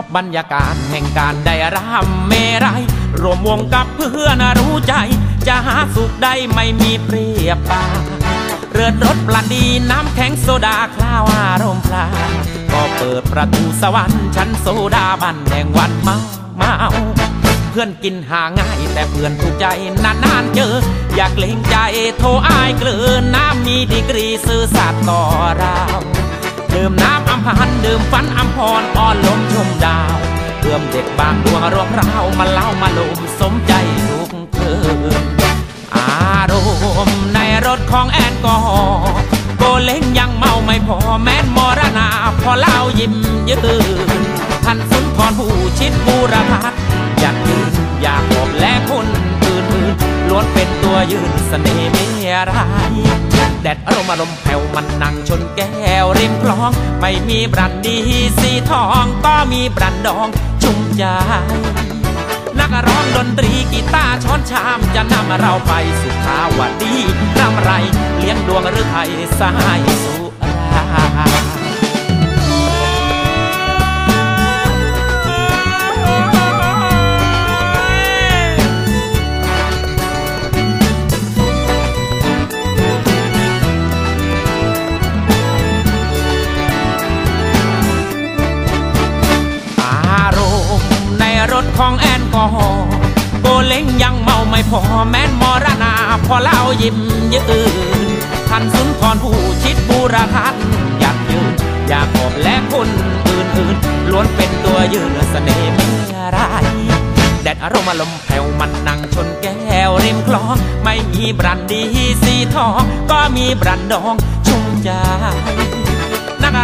อบบรรยากาศแห่งการได้รำเมรัยรวมวงกับเพื่อนรู้ใจ จะหาสุขได้ไม่มีเปรียบปาเรือนรถปลาดีน้ำแข็งโซดาคล้าวอารมณ์พลาก็เปิดประตูสวรรค์ชั้นโซดาบันแห่งวันเมาเมาเพื่อนกินหาง่ายแต่เพื่อนถูกใจนานๆเจอ อยากเล่งใจโทรอายเกลือน้ำมีดีกรีซื่อสัตย์ต่อเรา ดื่มน้ำอัมพันดื่มฟันอัมพรอ่อนลมชมดาวเพื่อมเด็กบางดวงรวมเรามาเล่ามาลุมสมใจทุกคืนอารมณ์ในรถของแอนกอฮอลโกเล้งยังเมาไม่พอแม้นมรณาพอเล่ายิ้มยืนท่านสุนทรผู้ชิดบูรพัฒอยากยืนอยากบอกและคนอื่นๆล้วนเป็นตัวยืนเสน่ห์ไม่ร้าย แดดอารมณ์อารมณ์แผ่วมันนั่งชนแก้วริมคลอง ไม่มีบรันดีสีทองก็มีบรันดองชุ่มใจนักร้องดนตรีกีตาร์ช้อนชามจะนำเราไปสุขาวดีรำไร เลี้ยงดวงหรือไทยสายสุรา รถของแอนกอฮอล์โกเล้งยังเมาไม่พอแม้นมรณาพอเล่ายิ้มยืนท่านสุนทรผู้ชิดบูรทันอยากยืน อยากบอกและคนอื่นๆล้วนเป็นตัวยืนเสน่ห์ไม่ร้ายแดดอารมณ์อารมณ์แผ่วมันนั่งชนแก้วริมคลอง ไม่มีบรันดีสีทอง ก็มีบรันดองชุ่มใจ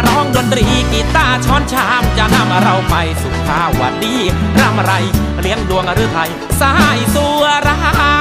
ร้องดนตรีกีตาร์ช้อนชามจะนำเราไปสุขาวดีร่ำไร เลี้ยงดวงหรือไทยสายสัวรา